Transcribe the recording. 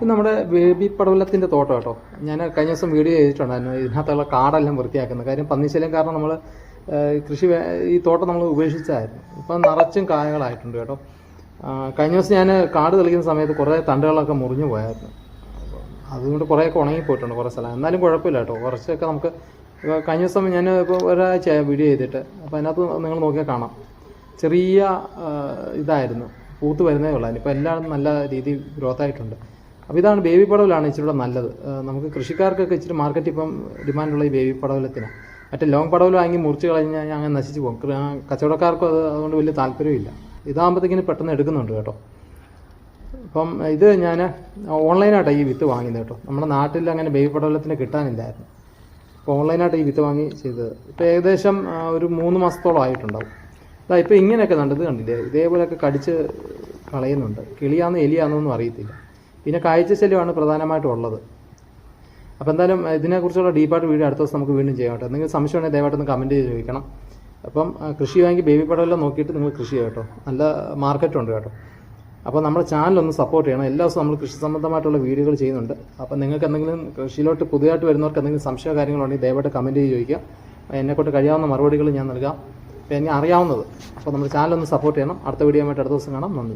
ഇത് നമ്മുടെ ബേബി പടവലത്തിന്റെ തോട്ടം കേട്ടോ. ഞാൻ കഴിഞ്ഞ ദിവസം വീഡിയോ ചെയ്തിട്ടുണ്ടായിരുന്നു. ഇതിനകത്തുള്ള കാടെല്ലാം വൃത്തിയാക്കുന്നത് കാര്യം. പന്നിശല്യം കാരണം നമ്മൾ കൃഷി ഈ തോട്ടം നമ്മൾ ഉപേക്ഷിച്ചായിരുന്നു. ഇപ്പം നിറച്ചും കായകളായിട്ടുണ്ട് കേട്ടോ. കഴിഞ്ഞ ദിവസം ഞാൻ കാട് തെളിക്കുന്ന സമയത്ത് കുറേ തണ്ടുകളൊക്കെ മുറിഞ്ഞു പോയായിരുന്നു. അതുകൊണ്ട് കുറേയൊക്കെ ഉണങ്ങിപ്പോയിട്ടുണ്ട് കുറേ സ്ഥലം. എന്നാലും കുഴപ്പമില്ല കേട്ടോ. കുറച്ചൊക്കെ നമുക്ക് കഴിഞ്ഞ ദിവസം ഞാൻ ഇപ്പോൾ ഒരാഴ്ച വീഡിയോ ചെയ്തിട്ട്. അപ്പോൾ അതിനകത്ത് നിങ്ങൾ നോക്കിയാൽ കാണാം. ചെറിയ ഇതായിരുന്നു. പൂത്ത് വരുന്നേ ഉള്ളൂ ഇപ്പോൾ എല്ലാം നല്ല രീതിയിൽ ഗ്രോത്ത് ആയിട്ടുണ്ട്. അപ്പോൾ ഇതാണ് ബേബി പടവലാണ് ഇച്ചിരി നല്ലത്. നമുക്ക് കൃഷിക്കാർക്കൊക്കെ ഇച്ചിരി മാർക്കറ്റ് ഇപ്പം ഡിമാൻഡുള്ള ഈ ബേബി പടവലത്തിന്. മറ്റേ ലോങ് പടവൽ വാങ്ങി മുറിച്ച് കഴിഞ്ഞാൽ അങ്ങനെ നശിച്ചു പോകും. കച്ചവടക്കാർക്കും അത് അതുകൊണ്ട് വലിയ താല്പര്യമില്ല ഇതാകുമ്പോഴത്തേക്കിന് പെട്ടെന്ന് എടുക്കുന്നുണ്ട് കേട്ടോ. അപ്പം ഇത് ഞാൻ ഓൺലൈനായിട്ടാണ് ഈ വിത്ത് വാങ്ങിയത് കേട്ടോ. നമ്മുടെ നാട്ടിൽ അങ്ങനെ ബേബി പടവലത്തിന് കിട്ടാനില്ലായിരുന്നു. അപ്പോൾ ഓൺലൈനായിട്ട് ഈ വിത്ത് വാങ്ങി ചെയ്തത്. ഇപ്പോൾ ഏകദേശം ഒരു മൂന്ന് മാസത്തോളം ആയിട്ടുണ്ടാവും. ഇതാ ഇപ്പോൾ ഇങ്ങനെയൊക്കെ കണ്ടത് കണ്ടില്ലേ? ഇതേപോലെയൊക്കെ കടിച്ച് കളയുന്നുണ്ട്. കിളിയാന്നോ എലിയാന്നോ ഒന്നും അറിയത്തില്ല. പിന്നെ കാഴ്ച ശല്യമാണ് പ്രധാനമായിട്ടും ഉള്ളത്. അപ്പോൾ എന്തായാലും ഇതിനെക്കുറിച്ചുള്ള ഡീപ്പായിട്ട് വീഡിയോ അടുത്ത ദിവസം നമുക്ക് വീണ്ടും ചെയ്യാം കേട്ടോ. എന്തെങ്കിലും സംശയം ഉണ്ടെങ്കിൽ ദയവായിട്ടൊന്ന് കമന്റ് ചെയ്ത് ചോദിക്കണം. അപ്പം കൃഷി വാങ്ങി ബേബി പടമെല്ലാം നോക്കിയിട്ട് നിങ്ങൾ കൃഷി ചെയ്യാം കേട്ടോ. നല്ല മാർക്കറ്റ് ഉണ്ട് കേട്ടോ. അപ്പോൾ നമ്മുടെ ചാനൽ ഒന്ന് സപ്പോർട്ട് ചെയ്യണം. എല്ലാ ദിവസവും നമ്മൾ കൃഷി സംബന്ധമായിട്ടുള്ള വീഡിയോകൾ ചെയ്യുന്നുണ്ട്. അപ്പോൾ നിങ്ങൾക്ക് എന്തെങ്കിലും കൃഷിയിലോട്ട് പുതിയതായിട്ട് വരുന്നവർക്ക് എന്തെങ്കിലും സംശയ കാര്യങ്ങളുണ്ടെങ്കിൽ ദയവായിട്ട് കമന്റ് ചെയ്ത് ചോദിക്കുക. എന്നെക്കൊണ്ട് കഴിയാവുന്ന മറുപടികൾ ഞാൻ നൽകാം. എനിക്ക് അറിയാവുന്നത്. അപ്പോൾ നമ്മുടെ ചാനൽ ഒന്ന് സപ്പോർട്ട് ചെയ്യണം. അടുത്ത വീഡിയോ ആയിട്ട് അടുത്ത ദിവസം കാണാം. നന്ദി.